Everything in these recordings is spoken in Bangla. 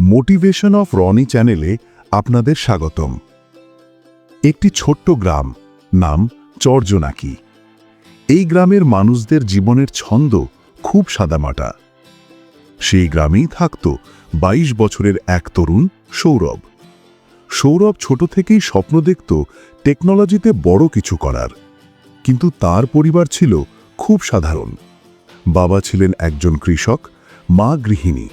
মোটিভেশন অফ রনি চ্যানেলে আপনাদের স্বাগতম। একটি ছোট্ট গ্রাম, নাম চর্জনাকি। এই গ্রামের মানুষদের জীবনের ছন্দ খুব সাদামাটা। সেই গ্রামেই থাকত ২২ বছরের এক তরুণ সৌরভ। সৌরভ ছোট থেকেই স্বপ্ন দেখত টেকনোলজিতে বড় কিছু করার। কিন্তু তার পরিবার ছিল খুব সাধারণ। বাবা ছিলেন একজন কৃষক, মা গৃহিণী।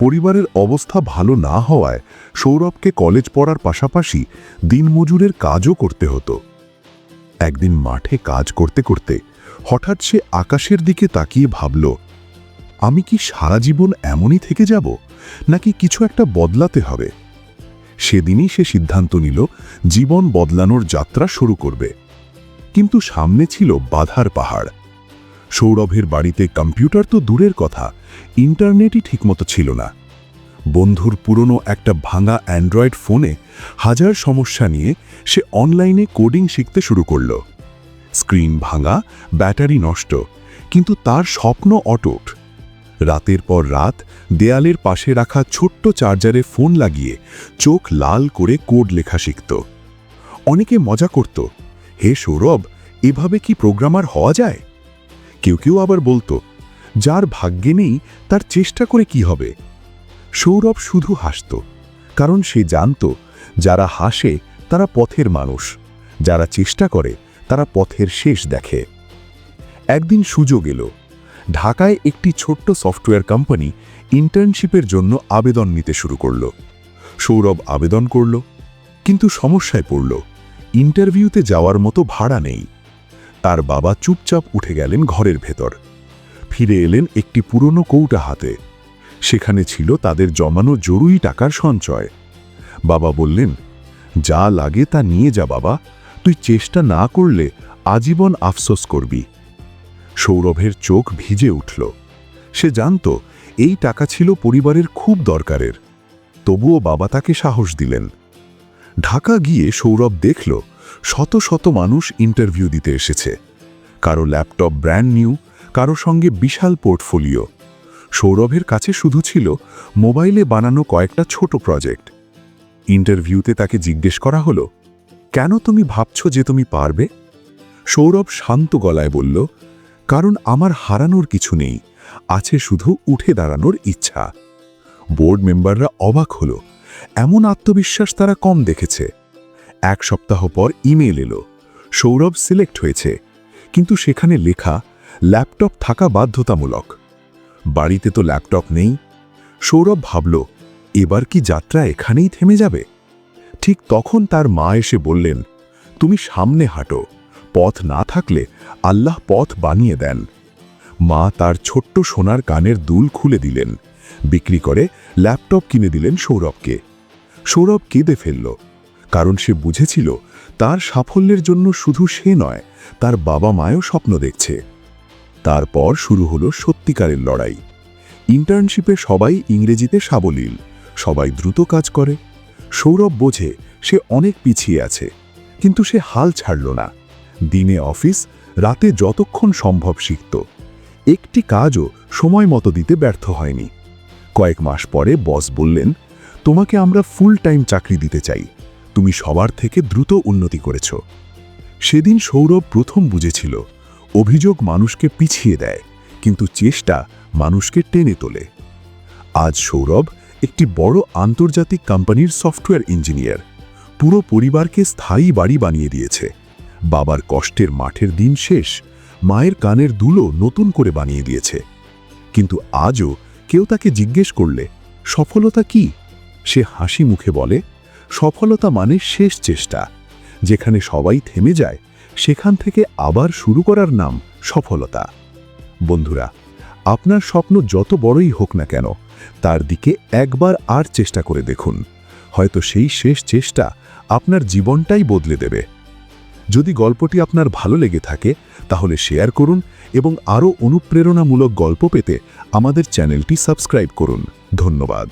পরিবারের অবস্থা ভালো না হওয়ায় সৌরভকে কলেজ পড়ার পাশাপাশি দিনমজুরের কাজও করতে হতো। একদিন মাঠে কাজ করতে করতে হঠাৎ সে আকাশের দিকে তাকিয়ে ভাবল, আমি কি সারা জীবন এমনই থেকে যাব, নাকি কিছু একটা বদলাতে হবে? সেদিনই সে সিদ্ধান্ত নিল, জীবন বদলানোর যাত্রা শুরু করবে। কিন্তু সামনে ছিল বাধার পাহাড়। সৌরভের বাড়িতে কম্পিউটার তো দূরের কথা ইন্টারনেটই ঠিকমতো ছিল না। বন্ধুর পুরনো একটা ভাঙা অ্যান্ড্রয়েড ফোনে হাজার সমস্যা নিয়ে সে অনলাইনে কোডিং শিখতে শুরু করল। স্ক্রিন ভাঙা, ব্যাটারি নষ্ট, কিন্তু তার স্বপ্ন অটুট। রাতের পর রাত দেয়ালের পাশে রাখা ছোট্ট চার্জারে ফোন লাগিয়ে চোখ লাল করে কোড লেখা শিখত। অনেকে মজা করত, হে সৌরভ, এভাবে কি প্রোগ্রামার হওয়া যায়? কেউ কেউ আবার বলতো যার ভাগ্যে নেই, তার চেষ্টা করে কি হবে? সৌরভ শুধু হাসত, কারণ সে জানত, যারা হাসে, তারা পথের মানুষ। যারা চেষ্টা করে, তারা পথের শেষ দেখে। একদিন সুযোগ এলো, ঢাকায় একটি ছোট্ট সফটওয়্যার কোম্পানি ইন্টার্নশিপের জন্য আবেদন নিতে শুরু করল। সৌরভ আবেদন করল, কিন্তু সমস্যায় পড়ল। ইন্টারভিউতে যাওয়ার মতো ভাড়া নেই। তার বাবা চুপচাপ উঠে গেলেন ঘরের ভেতর। ফিরে এলেন একটি পুরনো কৌটা হাতে। সেখানে ছিল তাদের জমানো জরুরি টাকার সঞ্চয়। বাবা বললেন, যা লাগে তা নিয়ে যা বাবা, তুই চেষ্টা না করলে আজীবন আফসোস করবি। সৌরভের চোখ ভিজে উঠল। সে জানত, এই টাকা ছিল পরিবারের খুব দরকারের। তবুও বাবা তাকে সাহস দিলেন। ঢাকা গিয়ে সৌরভ দেখল, শত শত মানুষ ইন্টারভিউ দিতে এসেছে। কারও ল্যাপটপ ব্র্যান্ড নিউ কারও সঙ্গে বিশাল পোর্টফোলিও। সৌরভের কাছে শুধু ছিল মোবাইলে বানানো কয়েকটা ছোট প্রজেক্ট। ইন্টারভিউতে তাকে জিজ্ঞেস করা হলো, কেন তুমি ভাবছ যে তুমি পারবে? সৌরভ শান্ত গলায় বলল, কারণ আমার হারানোর কিছু নেই, আছে শুধু উঠে দাঁড়ানোর ইচ্ছা। বোর্ড মেম্বাররা অবাক হলো, এমন আত্মবিশ্বাস তারা কম দেখেছে। এক সপ্তাহ পর ইমেল এলো, সৌরভ সিলেক্ট হয়েছে, কিন্তু সেখানে লেখা ল্যাপটপ থাকা বাধ্যতামূলক। বাড়িতে তো ল্যাপটপ নেই। সৌরভ ভাবল, এবার কি যাত্রা এখানেই থেমে যাবে? ঠিক তখন তার মা এসে বললেন, তুমি সামনে হাঁটো। পথ না থাকলে আল্লাহ পথ বানিয়ে দেন। মা তার ছোট্ট সোনার কানের দুল খুলে দিলেন। বিক্রি করে ল্যাপটপ কিনে দিলেন সৌরভকে। সৌরভ কেঁদে ফেলল, কারণ সে বুঝেছিল, তার সাফল্যের জন্য শুধু সে নয়, তার বাবা মায়ও স্বপ্ন দেখছে। তারপর শুরু হলো সত্যিকারের লড়াই। ইন্টার্নশিপে সবাই ইংরেজিতে সাবলীল, সবাই দ্রুত কাজ করে। সৌরভ বোঝে সে অনেক পিছিয়ে আছে, কিন্তু সে হাল ছাড়ল না। দিনে অফিস, রাতে যতক্ষণ সম্ভব শিখত। একটি কাজও সময় মতো দিতে ব্যর্থ হয়নি। কয়েক মাস পরে বস বললেন, তোমাকে আমরা ফুল টাইম চাকরি দিতে চাই। তুমি সবার থেকে দ্রুত উন্নতি করেছ। সেদিন সৌরভ প্রথম বুঝেছিল অভিযোগ মানুষকে পিছিয়ে দেয়, কিন্তু চেষ্টা মানুষকে টেনে তোলে। আজ সৌরভ একটি বড় আন্তর্জাতিক কোম্পানির সফটওয়্যার ইঞ্জিনিয়ার। পুরো পরিবারকে স্থায়ী বাড়ি বানিয়ে দিয়েছে। বাবার কষ্টের মাঠের দিন শেষ, মায়ের কানের দুলো নতুন করে বানিয়ে দিয়েছে। কিন্তু আজও কেউ তাকে জিজ্ঞেস করলে, সফলতা কি? সে হাসি মুখে বলে, সফলতা মানে শেষ চেষ্টা, যেখানে সবাই থেমে যায় সেখান থেকে আবার শুরু করার নাম সফলতা। বন্ধুরা, আপনার স্বপ্ন যত বড়ই হোক না কেন, তার দিকে একবার আর চেষ্টা করে দেখুন। হয়তো সেই শেষ চেষ্টা আপনার জীবনটাই বদলে দেবে। যদি গল্পটি আপনার ভালো লেগে থাকে, তাহলে শেয়ার করুন এবং আরও অনুপ্রেরণামূলক গল্প পেতে আমাদের চ্যানেলটি সাবস্ক্রাইব করুন। ধন্যবাদ।